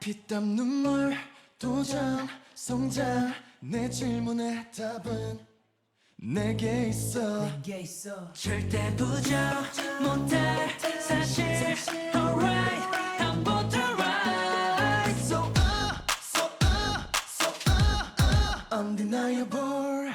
피땀 눈물 도전 성장 내 질문의 답은 내게 있어 내게 있어 절대 부정 못할 사실 alright I'm both alright so uh so uh so uh uh undeniable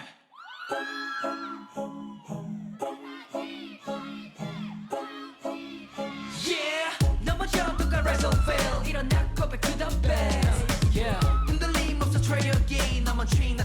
on chain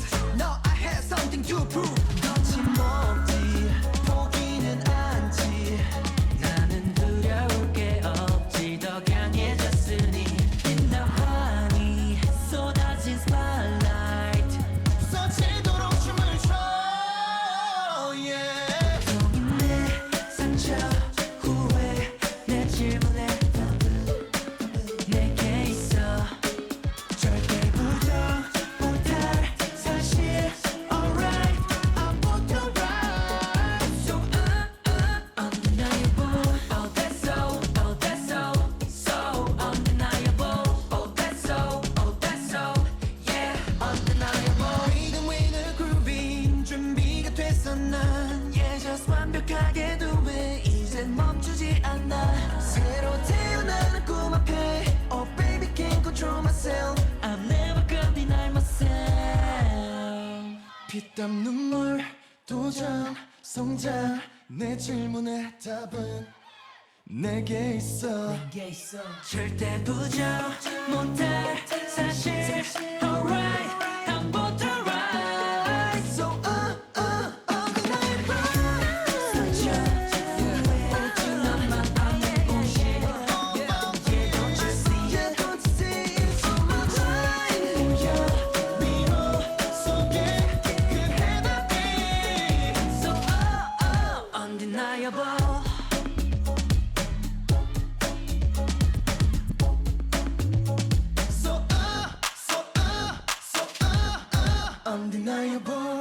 땀 눈물 도장 성장. 내 질문에 답은 내게 있어, 내게 있어. 절대 부정 못해. undeniable.